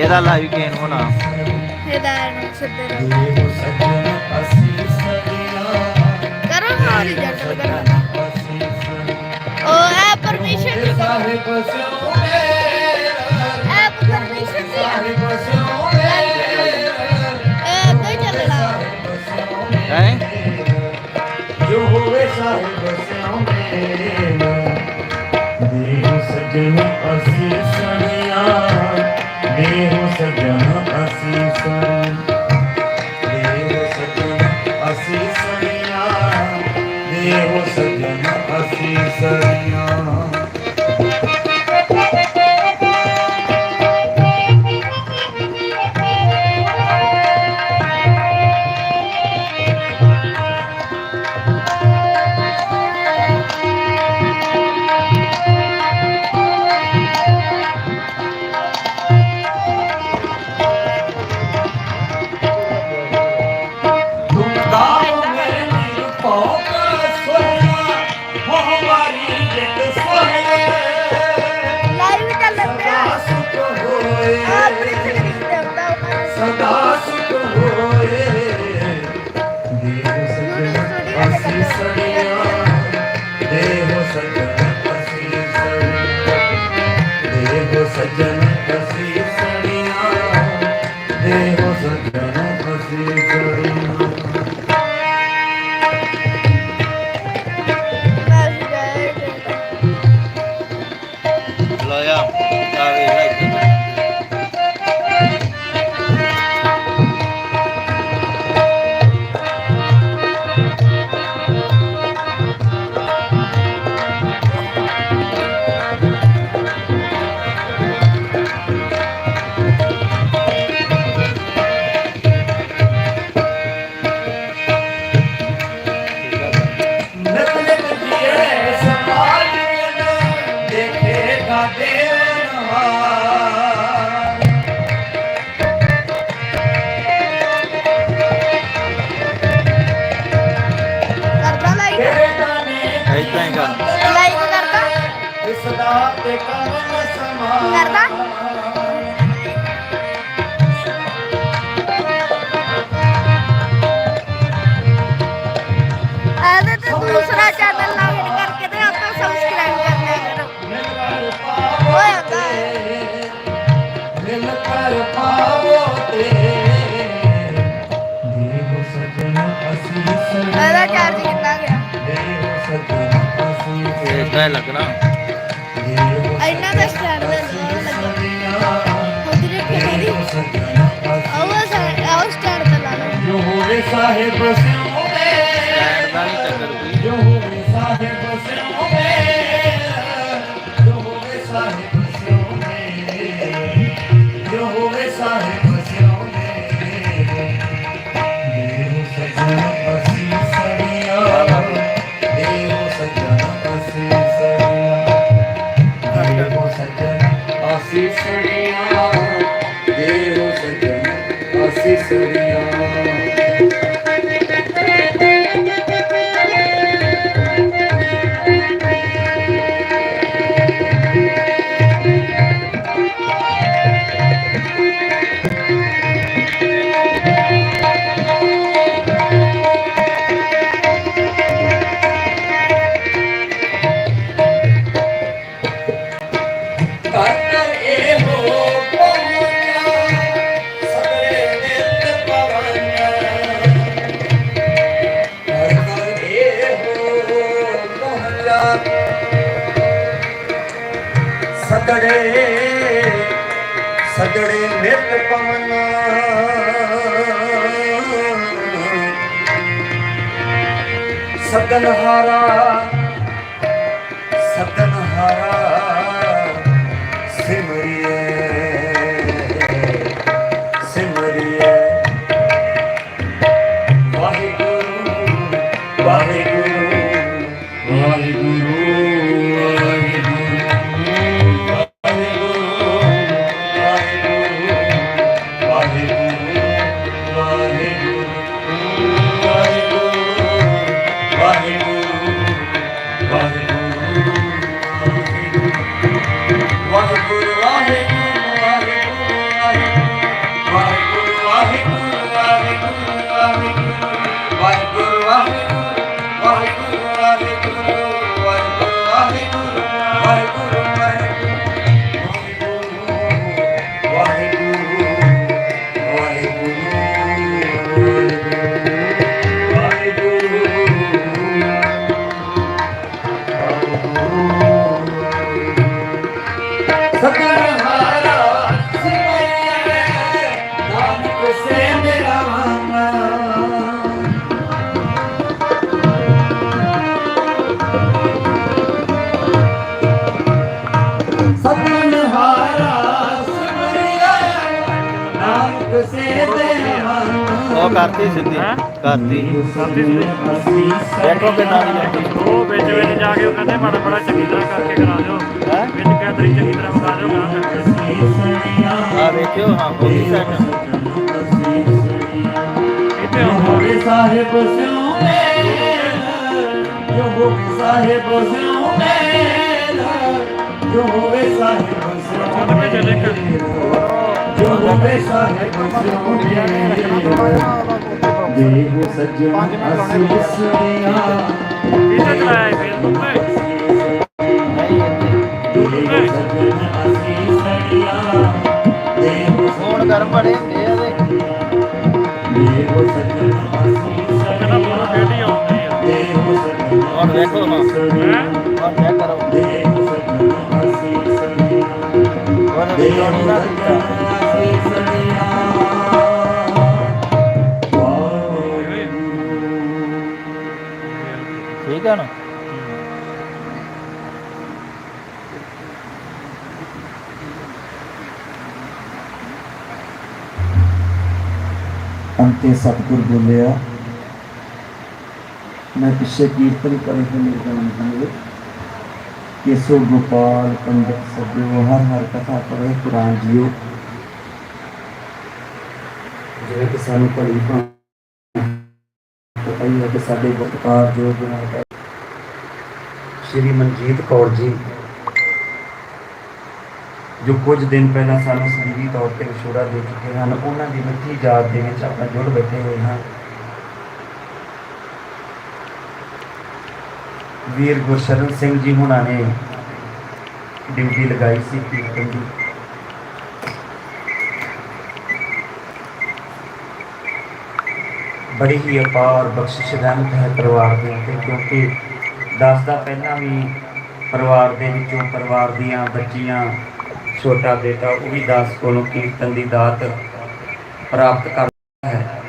ఏదా లైవ్ ఏనునా ఏదా ਕਰੋ ਹੌਲੀ ਜੱਟਲ ਕਰੋ। ਉਹ ਹੈ ਪਰਮਿਸ਼ਨ ਦੀ ਸਾਹਿਬ ਸਿਉ ਮੇਰਾ ਹੈ ਪਰਮਿਸ਼ਨ ਦੀ ਸਾਹਿਬ ਸਿਉ ਮੇਰਾ ਇਹ ਕੋਈ ਚੱਲਣਾ ਹੈ? ਜੋ ਹੋਵੇ ਸਾਹਿਬ ਸਿਉ ਮੇਰਾ ਦੇ ਸਜਣ ਅਸ Merci. ਪੂਰਾ ਹੀ ਲੱਗਣਾ। ਇੰਨਾ ਦਾ ਸਟੈਮਨਾ ਨਹੀਂ ਲੱਗਣਾ ਉਧਰੇ ਕਿਹੜੀ ਆਵਾਜ਼ ਆਉ ਸਟੈਂਡ ਤੇ ਲਾ ਲਓ। ਜੋ ਹੋਵੇ ਸਾਹਿਬ ਸਿਉ sí, Señor. ਸਜੜੇ ਸਜੜੇ ਨਿਤ ਪਵਨ। ਸਦਨ ਹਾਰਾ ਉਹ ਕਰਤੀ ਸਿੱਧੀ ਕਰਤੀ। ਬੈਠੋ ਕਿੰਨਾ ਦੀ ਜਾਂਦੀ ਉਹ ਵਿੱਚ ਵਿੱਚ ਜਾ ਕੇ ਉਹ ਕਹਿੰਦੇ ਮਾੜਾ ਬੜਾ ਚੰਗੀ ਤਰ੍ਹਾਂ ਕਰਕੇ ਕਰਾ ਦਿਓ। ਹੈ? ਵਿੱਚ ਕੈਦਰੀ ਚੰਗੀ ਤਰ੍ਹਾਂ ਵਿਖਾ ਦਿਓ ਗਾਂ ਕਰਕੇ। ਆ ਵੇਖਿਓ ਹਾਂ ਬੋਲੀ ਸੈਟ ਇੱਥੇ ਆਉਂਦਾ ਹੋਵੇ ਸਾਹਿਬ ਸਿਉ ਮੇਰਾ ਜੋ ਹੋਵੇ ਸਾਹਿਬ ਸਿਉ ਮੇਰਾ ਜੋ ਹੋਵੇ ਸਾਹਿਬ ਸਿਉ ਚੱਲ ਗੋਬੇ ਸਾਹਿਬ ਜੀ ਦੇਹ ਸੱਜਣ ਅਸੀਂ ਸੁਣਿਆ ਕਿਹਦਾ ਚਲਾਇਆ ਫੇਸਬੁੱਕ ਤੇ ਦੇਹ ਸੱਜਣ ਅਸੀਂ ਸੁਣਿਆ ਦੇਹ ਫੋਨ ਕਰ ਬੜੇ ਦੇ ਦੇ ਦੇਹ ਸੱਜਣ ਅਸੀਂ ਸੁਣਿਆ ਔਰ ਦੇਖੋ ਹਾਂ ਔਰ ਦੇਖੋ ਅੰਤੇ ਸਤਿਗੁਰ ਬੋਲਿਆ ਮੈਂ ਪਿੱਛੇ ਕੀਰਤਨ ਕਰੇ ਹੋਏ ਮੇਰੇ ਜਨਮ ਦਿਨ ਕੇਸੋ ਗੋਪਾਲ, ਪੰਡਤ ਸਭਿਓ ਹਰ ਹਰ ਕਥਾ ਪੜ੍ਹੇ, ਕੁਰਾਨ ਜੀਓ। ਜਿਵੇਂ ਕਿ ਸਾਨੂੰ ਭਲੀ ਪਤਾ ਹੈ ਕਿ ਸਾਡੇ ਗੁਪਕਾਰ ਜੋ ਬਣਾਇਆ ਸ਼੍ਰੀ ਮਨਜੀਤ ਕੌਰ ਜੀ ਜੋ ਕੁਝ ਦਿਨ ਪਹਿਲਾਂ ਸਾਨੂੰ ਸਰੀਰੀ ਤੌਰ ਤੇ ਵਿਛੋੜਾ ਦੇ ਚੁੱਕੇ ਹਨ, ਉਹਨਾਂ ਦੀ ਮਿੱਠੀ ਯਾਦ ਦੇ ਵਿੱਚ ਆਪਾਂ ਜੁੜ ਬੈਠੇ ਹੋਏ ਹਾਂ। ਵੀਰ ਗੁਰਸ਼ਰਨ ਸਿੰਘ ਜੀ ਹੁਣਾਂ ਨੇ ਡਿਊਟੀ ਲਗਾਈ ਸੀ ਕੀਰਤਨ ਦੀ। ਬੜੀ ਹੀ ਅਪਾਰ ਬਖਸ਼ਿਸ਼ ਰਹਿਮਤ ਹੈ ਪਰਿਵਾਰ ਦੇ ਉੱਤੇ, ਕਿਉਂਕਿ ਦੱਸਦਾ ਪਹਿਲਾਂ ਵੀ ਪਰਿਵਾਰ ਦੇ ਵਿੱਚੋਂ ਪਰਿਵਾਰ ਦੀਆਂ ਬੱਚੀਆਂ ਛੋਟਾ ਬੇਟਾ, ਉਹ ਵੀ ਦਾਸ ਕੋਲੋਂ ਕੀਰਤਨ ਦੀ ਦਾਤ ਪ੍ਰਾਪਤ ਕਰਦਾ ਹੈ।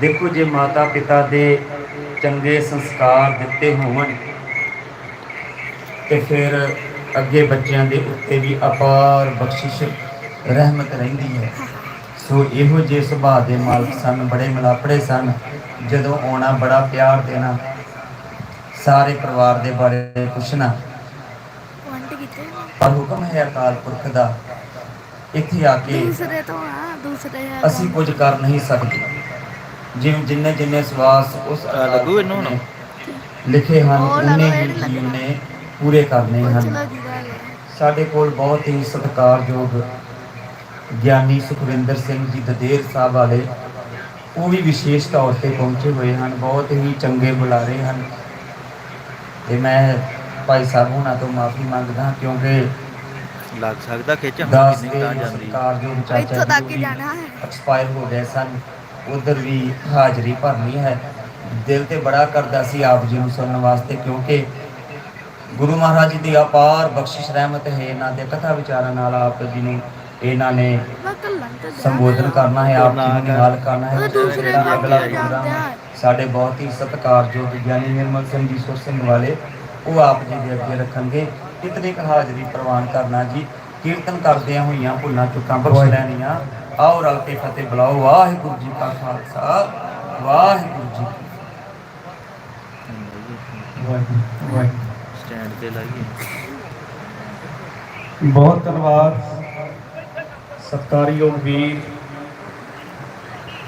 ਦੇਖੋ ਜੇ ਮਾਤਾ ਪਿਤਾ ਦੇ ਚੰਗੇ ਸੰਸਕਾਰ ਦਿੱਤੇ ਹੋਣ, ਤੇ ਫਿਰ ਅੱਗੇ ਬੱਚਿਆਂ ਦੇ ਉੱਤੇ ਵੀ ਅਪਾਰ ਬਖਸ਼ਿਸ਼ ਰਹਿਮਤ ਰਹਿੰਦੀ ਹੈ। ਸੋ ਇਹੋ ਜਿਹੇ ਸੁਭਾਅ ਦੇ ਮਾਲਕ ਸਨ, ਬੜੇ ਮਲਾਪੜੇ ਸਨ। ਜਦੋਂ ਆਉਣਾ ਬੜਾ ਪਿਆਰ ਦੇਣਾ ਸਾਰੇ ਪਰਿਵਾਰ ਦੇ ਬਾਰੇ ਪੁੱਛਣਾ। ਪਰ ਹੁਕਮ ਹੈ ਅਕਾਲ ਪੁਰਖ ਦਾ ਇੱਥੇ ਆ ਕੇ ਦੂਸਰੇ ਤੋਂ ਆ ਦੂਸਰੇ ਆ ਅਸੀਂ ਕੁਝ ਕਰ ਨਹੀਂ ਸਕਦੇ। ਜਿਵੇਂ ਜਿੰਨੇ ਜਿੰਨੇ ਸਵਾਸ ਉਸ ਲੱਗੂ ਇਹਨੂੰ ਹੁਣ? ਲਿਖੇ ਹਨ ਉਹ ਉਹਨੇ ਹੀ ਨੀ ਜੀਵ ਨੇ ਪੂਰੇ ਕਰਨੇ ਹਨ। ਸਾਡੇ ਕੋਲ ਬਹੁਤ ਹੀ ਸਤਿਕਾਰਯੋਗ ਗਿਆਨੀ ਸੁਖਵਿੰਦਰ ਸਿੰਘ ਜੀ ਦਦੇਰ ਸਾਹਿਬ ਵਾਲੇ ਉਹ ਵੀ ਵਿਸ਼ੇਸ਼ ਤੌਰ ਤੇ ਪਹੁੰਚੇ ਹੋਏ ਹਨ ਬਹੁਤ ਹੀ ਚੰਗੇ ਬੁਲਾਰੇ ਹਨ। ਤੇ ਮੈਂ ਭਾਈ ਸਾਹਿਬ ਹੁਣਾਂ ਤੋਂ ਮਾਫੀ ਮੰਗਦਾ ਕਿਉਂਕਿ ਲੱਗ ਸਕਦਾ ਖਿੱਚ ਹੁਣ ਦਾਸ ਕਿੰਨੀ ਦੇ ਤਾਂ ਜਾਂਦੀ। ਇੱਥੋਂ ਤੱਕ ਹੀ ਜਾਣਾ ਹੈ। ਐਕਸਪਾਇਰ ਹੋ ਗਏ ਸਨ ਉਧਰ ਵੀ ਹਾਜ਼ਰੀ ਭਰਨੀ ਹੈ। ਦਿਲ ਤੇ ਬੜਾ ਕਰਦਾ ਸੀ ਆਪ ਜੀ ਨੂੰ ਸੁਣਨ ਵਾਸਤੇ ਕਿਉਂਕਿ ਗੁਰੂ ਮਹਾਰਾਜ ਜੀ ਦੀ ਅਪਾਰ ਬਖਸ਼ਿਸ਼ ਰਹਿਮਤ ਹੈ ਇਹਨਾਂ ਦੇ ਕਥਾ ਵਿਚਾਰਾਂ ਨਾਲ ਆਪ ਜੀ ਨੂੰ ਇਹਨਾਂ ਨੇ ਮੈਂ ਕੱਲਾ ਤੇ ਸੰਬੋਧਨ ਕਰਨਾ ਹੈ ਆਪ ਜੀ ਨੂੰ ਨਿਹਾਲ ਕਰਨਾ ਹੈ। ਉਹ ਦੂਸਰੇ ਜਿਹੜਾ ਅਗਲਾ ਜਾਂਦੇ ਪ੍ਰੋਗਰਾਮ ਆ। ਸਾਡੇ ਬਹੁਤ ਹੀ ਸਤਿਕਾਰਯੋਗ ਗਿਆਨੀ ਨਿਰਮਲ ਸਿੰਘ ਜੀ ਸੁਰ ਸਿੰਘ ਵਾਲੇ ਉਹ ਆਪ ਜੀ ਦੇ ਅੱਗੇ ਰੱਖਣਗੇ। ਇਤਨੀ ਕੁ ਹਾਜ਼ਰੀ ਪ੍ਰਵਾਨ ਕਰਨਾ ਜੀ। ਕੀਰਤਨ ਕਰਦਿਆਂ ਹੋਈਆਂ ਭੁੱਲਾਂ ਚੁੱਕਾਂ ਬਖਸ਼ ਲੈਣੀਆਂ। ਆਓ ਰਲ ਕੇ ਫਤਿਹ ਬੁਲਾਓ। ਵਾਹਿਗੁਰੂ ਜੀ ਕਾ ਖਾਲਸਾ। ਵਾਹਿਗੁਰੂ ਜੀ ਕੀ ਫਤਿਹ। ਵਾਹਿਗੁਰੂ। ਵਾਹਿਗੁਰੂ ਸਟੈਂਡ ਤੇ ਲਾਈਏ ਬਹੁਤ ਧੰਨਵਾਦ। ਸਤਕਾਰਯੋਗ ਵੀਰ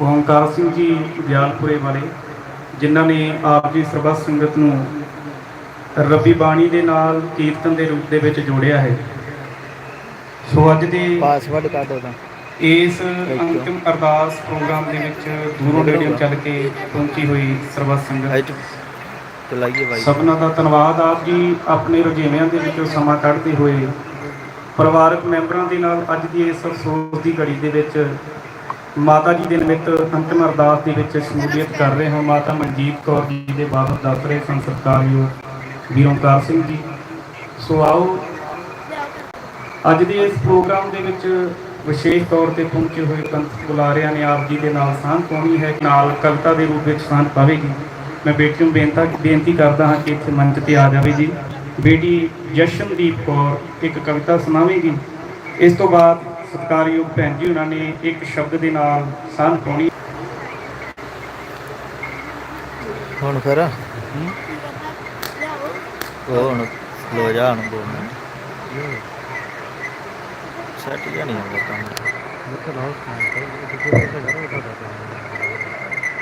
ਓਮਕਾਰ ਸਿੰਘ ਜੀ ਦਿਆਲਪੁਰੇ ਵਾਲੇ ਜਿਨ੍ਹਾਂ ਨੇ ਆਪ ਜੀ ਸਰਬੱਤ ਸੰਗਤ ਨੂੰ ਰੱਬੀ ਬਾਣੀ ਦੇ ਨਾਲ ਕੀਰਤਨ ਦੇ ਰੂਪ ਦੇ ਵਿੱਚ ਜੋੜਿਆ ਹੈ। ਸੋ ਅੱਜ ਦੀ ਪਾਸਵਰਡ ਕੱਢ ਉਹਦਾ ਇਸ ਅੰਤਿਮ ਅਰਦਾਸ ਪ੍ਰੋਗਰਾਮ ਦੇ ਵਿੱਚ ਦੂਰੋਂ ਨੇੜਿਓਂ ਚੱਲ ਕੇ ਪਹੁੰਚੀ ਹੋਈ ਸਰਬੱਤ ਸੰਗਤ। ਸਭਨਾਂ ਦਾ ਧੰਨਵਾਦ। ਆਪ ਜੀ ਆਪਣੇ ਰੁਝੇਵਿਆਂ ਦੇ ਵਿੱਚੋਂ ਸਮਾਂ ਕੱਢਦੇ ਹੋਏ ਪਰਿਵਾਰਕ ਮੈਂਬਰਾਂ ਦੇ ਨਾਲ ਅੱਜ ਦੀ ਇਸ ਅਫਸੋਸ ਦੀ ਘੜੀ ਦੇ ਵਿੱਚ ਮਾਤਾ ਜੀ ਦੇ ਨਿਮਿਤ ਅੰਤਿਮ ਅਰਦਾਸ ਦੇ ਵਿੱਚ ਸ਼ਮੂਲੀਅਤ ਕਰ ਰਹੇ ਹਾਂ। ਮਾਤਾ ਮਨਜੀਤ ਕੌਰ ਜੀ ਦੇ ਬਾਬਤ ਦੱਸ ਰਹੇ ਸਨ ਸਤਿਕਾਰਯੋਗ ਵੀਰ ਓਂਕਾਰ ਸਿੰਘ ਜੀ। ਸੋ ਆਓ, ਅੱਜ ਦੇ ਇਸ ਪ੍ਰੋਗਰਾਮ ਦੇ ਵਿੱਚ ਵਿਸ਼ੇਸ਼ ਤੌਰ ਤੇ ਪਹੁੰਚੇ ਹੋਏ ਪੰਥ ਬੁਲਾਰਿਆਂ ਨੇ ਆਪ ਜੀ ਦੇ ਨਾਲ ਸਾਂਝ ਪਾਉਣੀ ਹੈ। ਨਾਲ ਕਵਿਤਾ ਦੇ ਰੂਪ ਵਿੱਚ ਸਾਂਝ ਪਾਵੇਗੀ। ਮੈਂ ਬੇਟੀ ਨੂੰ ਬੇਨਤਾ ਬੇਨਤੀ ਕਰਦਾ ਹਾਂ ਕਿ ਇੱਥੇ ਮੰਚ ਤੇ ਆ ਜਾਵੇ ਜੀ। ਬੇਟੀ ਜਸ਼ਨਦੀਪ ਕੌਰ ਇੱਕ ਕਵਿਤਾ ਸੁਣਾਵੇਗੀ। ਇਸ ਤੋਂ ਬਾਅਦ ਸਤਿਕਾਰਯੋਗ ਭੈਣ ਜੀ ਉਹਨਾਂ ਨੇ ਇੱਕ ਸ਼ਬਦ ਦੇ ਨਾਲ ਸਾਂਝ ਪਾਉਣੀ। ਹੁਣ ਫਿਰ? ਉਹ ਹੁਣ ਲੋ ਜਾ ਹੁਣ ਦੋ ਮਿੰਟ। ਸੈਟ ਜਾਂ ਨਹੀਂ ਹੁੰਦਾ ਕੰਮ।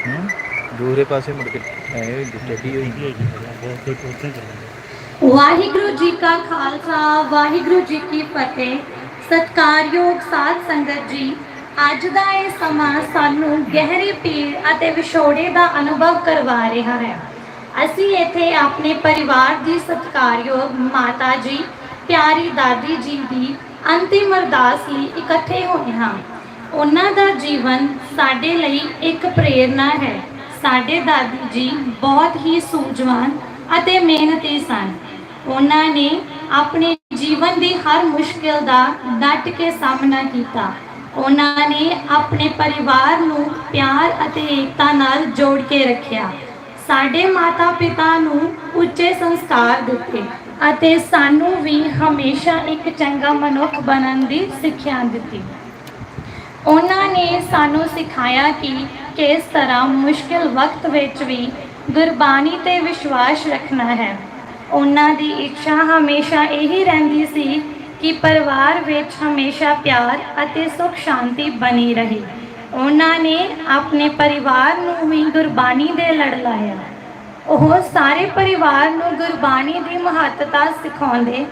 ਹੂੰ। ਦੂਰੇ ਪਾਸੇ ਮੁੜ ਕੇ ਐ ਟੱਡੀ ਹੋਈ। ਵਾਹਿਗੁਰੂ ਜੀ ਕਾ ਖਾਲਸਾ ਵਾਹਿਗੁਰੂ ਜੀ ਕੀ ਫਤਿਹ। ਸਤਕਾਰਯੋਗ ਸਾਧ ਸੰਗਤ ਜੀ, ਅੱਜ ਦਾ ਇਹ ਸਮਾਂ ਸਾਨੂੰ ਗਹਿਰੀ ਪੀੜ ਅਤੇ ਵਿਛੋੜੇ ਦਾ ਅਨੁਭਵ ਕਰਵਾ ਰਿਹਾ ਹੈ। ਅਸੀਂ ਇੱਥੇ ਆਪਣੇ ਪਰਿਵਾਰ ਦੀ ਸਤਕਾਰਯੋਗ ਮਾਤਾ ਜੀ, ਪਿਆਰੀ ਦਾਦੀ ਜੀ ਦੀ ਅੰਤਿਮ ਅਰਦਾਸ ਲਈ ਇਕੱਠੇ ਹੋਏ ਹਾਂ। ਉਹਨਾਂ ਦਾ ਜੀਵਨ ਸਾਡੇ ਲਈ ਇੱਕ ਪ੍ਰੇਰਨਾ ਹੈ। ਸਾਡੇ ਦਾਦੀ ਜੀ ਬਹੁਤ ਹੀ ਸੂਝਵਾਨ ਅਤੇ ਮਿਹਨਤੀ ਸਨ। ਉਹਨਾਂ ਨੇ ਆਪਣੇ ਜੀਵਨ ਦੀ ਹਰ ਮੁਸ਼ਕਿਲ ਦਾ ਡਟ ਕੇ ਸਾਹਮਣਾ ਕੀਤਾ। ਉਹਨਾਂ ਨੇ ਆਪਣੇ ਪਰਿਵਾਰ ਨੂੰ ਪਿਆਰ ਅਤੇ ਏਕਤਾ ਨਾਲ ਜੋੜ ਕੇ ਰੱਖਿਆ। ਸਾਡੇ ਮਾਤਾ-ਪਿਤਾ ਨੂੰ ਉੱਚੇ ਸੰਸਕਾਰ ਦਿੱਤੇ ਅਤੇ ਸਾਨੂੰ ਵੀ ਹਮੇਸ਼ਾ ਇੱਕ ਚੰਗਾ ਮਨੁੱਖ ਬਣਨ ਦੀ ਸਿੱਖਿਆ ਦਿੱਤੀ। ਉਹਨਾਂ ਨੇ ਸਾਨੂੰ ਸਿਖਾਇਆ ਕਿ ਕਿਸ ਤਰ੍ਹਾਂ ਮੁਸ਼ਕਿਲ ਵਕਤ ਵਿੱਚ ਵੀ ਗੁਰਬਾਣੀ ਤੇ ਵਿਸ਼ਵਾਸ ਰੱਖਣਾ ਹੈ। ਉਹਨਾਂ ਦੀ ਇੱਛਾ ਹਮੇਸ਼ਾ ਇਹੀ ਰਹਿੰਦੀ ਸੀ ਕਿ ਪਰਿਵਾਰ ਵਿੱਚ ਹਮੇਸ਼ਾ ਪਿਆਰ ਅਤੇ ਸੁਖ ਸ਼ਾਂਤੀ ਬਣੀ ਰਹੇ ਉਹਨਾਂ ਨੇ ਆਪਣੇ ਪਰਿਵਾਰ ਨੂੰ ਵੀ ਗੁਰਬਾਣੀ ਦੇ ਲੜ ਲਾਇਆ ਉਹ ਸਾਰੇ ਪਰਿਵਾਰ ਨੂੰ ਗੁਰਬਾਣੀ ਦੀ ਮਹੱਤਤਾ ਸਿਖਾਉਂਦੇ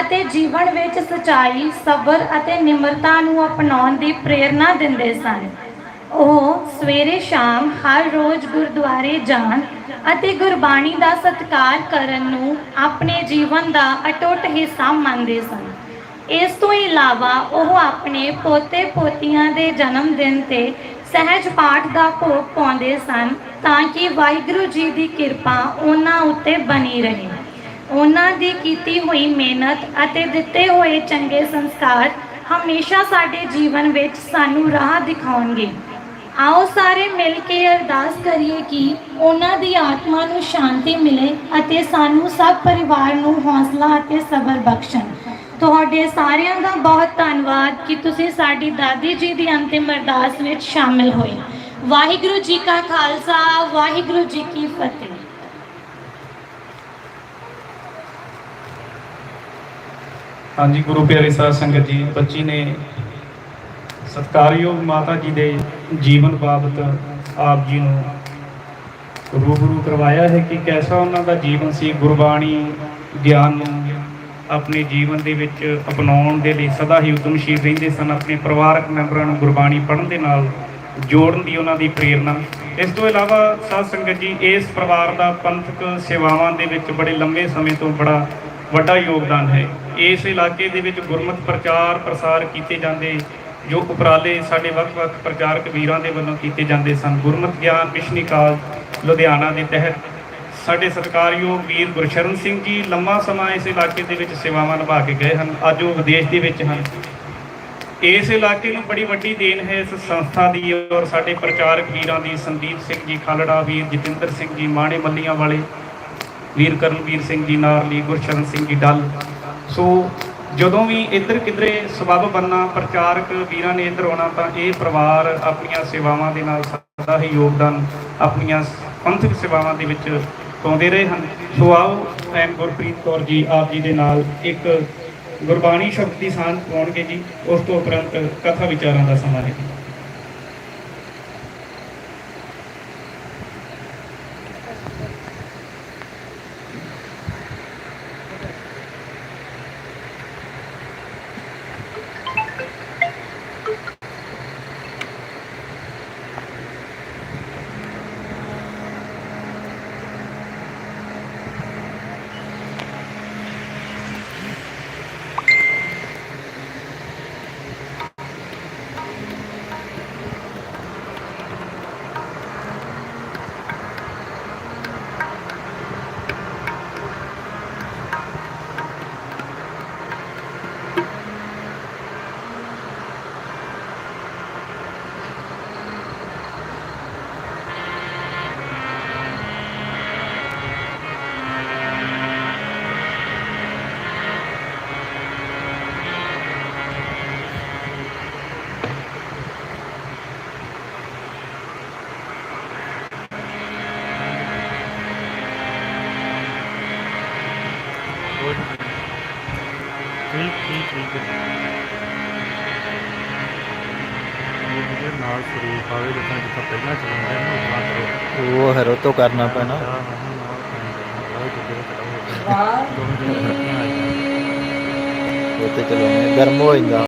ਅਤੇ ਜੀਵਨ ਵਿੱਚ ਸਚਾਈ, ਸਬਰ ਅਤੇ ਨਿਮਰਤਾ ਨੂੰ ਅਪਣਾਉਣ ਦੀ ਪ੍ਰੇਰਣਾ ਦਿੰਦੇ ਸਨ। ਉਹ ਸਵੇਰੇ ਸ਼ਾਮ ਹਰ ਰੋਜ਼ ਗੁਰਦੁਆਰੇ ਜਾਣ ਅਤੇ ਗੁਰਬਾਣੀ ਦਾ ਸਤਿਕਾਰ ਕਰਨ ਨੂੰ ਆਪਣੇ ਜੀਵਨ ਦਾ ਅਟੁੱਟ ਹਿੱਸਾ ਮੰਨਦੇ ਸਨ। ਇਸ ਤੋਂ ਇਲਾਵਾ ਉਹ ਆਪਣੇ ਪੋਤੇ ਪੋਤੀਆਂ ਦੇ ਜਨਮ ਦਿਨ ਤੇ ਸਹਿਜ ਪਾਠ ਦਾ ਭੋਗ ਪਾਉਂਦੇ ਸਨ ਤਾਂ ਕਿ ਵਾਹਿਗੁਰੂ ਜੀ ਦੀ ਕਿਰਪਾ ਉਹਨਾਂ ਉੱਤੇ ਬਣੀ ਰਹੇ ਉਹਨਾਂ ਦੀ ਕੀਤੀ ਹੋਈ ਮਿਹਨਤ ਅਤੇ ਦਿੱਤੇ ਹੋਏ ਚੰਗੇ ਸੰਸਕਾਰ ਹਮੇਸ਼ਾ ਸਾਡੇ ਜੀਵਨ ਵਿੱਚ ਸਾਨੂੰ ਰਾਹ ਦਿਖਾਉਣਗੇ ਆਓ ਸਾਰੇ ਮਿਲ ਕੇ ਅਰਦਾਸ ਕਰੀਏ ਕਿ ਉਹਨਾਂ ਦੀ ਆਤਮਾ ਨੂੰ ਸ਼ਾਂਤੀ ਮਿਲੇ ਅਤੇ ਸਾਨੂੰ ਸਭ ਪਰਿਵਾਰ ਨੂੰ ਹੌਸਲਾ ਅਤੇ ਸਬਰ ਬਖਸ਼ਣ। ਤੁਹਾਡੇ ਸਾਰਿਆਂ ਦਾ ਬਹੁਤ ਧੰਨਵਾਦ ਕਿ ਤੁਸੀਂ ਸਾਡੀ ਦਾਦੀ ਜੀ ਦੀ ਅੰਤਿਮ ਅਰਦਾਸ ਵਿੱਚ ਸ਼ਾਮਿਲ ਹੋਏ। ਵਾਹਿਗੁਰੂ ਜੀ ਕਾ ਖਾਲਸਾ, ਵਾਹਿਗੁਰੂ ਜੀ ਕੀ ਫਤਿਹ। ਹਾਂਜੀ, ਗੁਰੂ ਪਿਆਰੇ ਸਾਧ ਸੰਗਤ ਜੀ, ਬੱਚੀ ਨੇ ਸਤਕਾਰਯੋਗ ਮਾਤਾ ਜੀ ਦੇ ਜੀਵਨ ਬਾਬਤ ਆਪ ਜੀ ਨੂੰ ਰੂਬਰੂ ਕਰਵਾਇਆ ਹੈ ਕਿ ਕੈਸਾ ਉਹਨਾਂ ਦਾ ਜੀਵਨ ਸੀ, ਗੁਰਬਾਣੀ ਗਿਆਨ ਨੂੰ ਆਪਣੇ ਜੀਵਨ ਦੇ ਵਿੱਚ ਅਪਣਾਉਣ ਦੇ ਲਈ ਸਦਾ ਹੀ ਉਦਮਸ਼ੀਲ ਰਹਿੰਦੇ ਸਨ, ਆਪਣੇ ਪਰਿਵਾਰਕ ਮੈਂਬਰਾਂ ਨੂੰ ਗੁਰਬਾਣੀ ਪੜ੍ਹਨ ਦੇ ਨਾਲ ਜੋੜਨ ਦੀ ਉਹਨਾਂ ਦੀ ਪ੍ਰੇਰਣਾ। ਇਸ ਤੋਂ ਇਲਾਵਾ ਸਾਧ ਸੰਗਤ ਜੀ, ਇਸ ਪਰਿਵਾਰ ਦਾ ਪੰਥਕ ਸੇਵਾਵਾਂ ਦੇ ਵਿੱਚ ਬੜੇ ਲੰਬੇ ਸਮੇਂ ਤੋਂ ਬੜਾ ਵੱਡਾ ਯੋਗਦਾਨ ਹੈ। ਇਸ ਇਲਾਕੇ ਦੇ ਵਿੱਚ ਗੁਰਮਤਿ ਪ੍ਰਚਾਰ ਪ੍ਰਸਾਰ ਕੀਤੇ ਜਾਂਦੇ ਜੋ ਉਪਰਾਲੇ ਸਾਡੇ ਵੱਖ-ਵੱਖ ਪ੍ਰਚਾਰਕ ਵੀਰਾਂ ਦੇ ਵੱਲੋਂ ਕੀਤੇ ਜਾਂਦੇ ਸਨ। ਗੁਰਮਤਿ ਗਿਆਨ ਮਿਸ਼ਨੀ ਕਾਲਜ ਲੁਧਿਆਣਾ ਦੇ ਤਹਿਤ ਸਾਡੇ ਸਤਿਕਾਰਯੋਗ ਵੀਰ ਗੁਰਸ਼ਰਨ ਸਿੰਘ ਜੀ ਲੰਮਾ ਸਮਾਂ ਇਸ ਇਲਾਕੇ ਦੇ ਵਿੱਚ ਸੇਵਾਵਾਂ ਨਿਭਾ ਕੇ ਗਏ ਹਨ। ਅੱਜ ਉਹ ਵਿਦੇਸ਼ ਦੇ ਵਿੱਚ ਹਨ। ਇਸ ਇਲਾਕੇ ਨੂੰ ਬੜੀ ਵੱਡੀ ਦੇਣ ਹੈ ਇਸ ਸੰਸਥਾ ਦੀ ਔਰ ਸਾਡੇ ਪ੍ਰਚਾਰਕ ਵੀਰਾਂ ਦੀ ਸੰਦੀਪ ਸਿੰਘ ਜੀ, ਖਾਲੜਾ ਵੀਰ, ਜਤਿੰਦਰ ਸਿੰਘ ਜੀ, ਮਾਣੇ ਮੱਲੀਆਂ ਵਾਲੇ ਵੀਰ ਕਰਨਵੀਰ ਸਿੰਘ ਜੀ, ਨਾਰਲੀ ਗੁਰਸ਼ਰਨ ਸਿੰਘ ਜੀ, ਡੱਲ। ਸੋ ਜਦੋਂ ਵੀ ਇੱਧਰ ਕਿਧਰੇ ਸਬੱਬ ਬੰਨਾ ਪ੍ਰਚਾਰਕ ਵੀਰਾਂ ਨੇ ਇੱਧਰ ਆਉਣਾ ਤਾਂ ਇਹ ਪਰਿਵਾਰ ਆਪਣੀਆਂ ਸੇਵਾਵਾਂ ਦੇ ਨਾਲ ਸਦਾ ਹੀ ਯੋਗਦਾਨ ਆਪਣੀਆਂ ਪੰਥਕ ਸੇਵਾਵਾਂ ਦੇ ਵਿੱਚ ਪਾਉਂਦੇ ਰਹੇ ਹਨ। ਸੋ ਆਓ, ਐਮ ਗੁਰਪ੍ਰੀਤ ਕੌਰ ਜੀ ਆਪ ਜੀ ਦੇ ਨਾਲ ਇੱਕ ਗੁਰਬਾਣੀ ਸ਼ਬਦ ਦੀ ਸਾਂਝ ਪਾਉਣਗੇ ਜੀ। ਉਸ ਤੋਂ ਉਪਰੰਤ ਕਥਾ ਵਿਚਾਰਾਂ ਦਾ ਸਮਾਂ ਹੈ। ਘਰੋਂ ਤੋਂ ਕਰਨਾ ਪੈਣਾ। ਉਹ ਤੇ ਚਲੋ ਗਰਮ ਹੋ ਜਾਂਦਾ।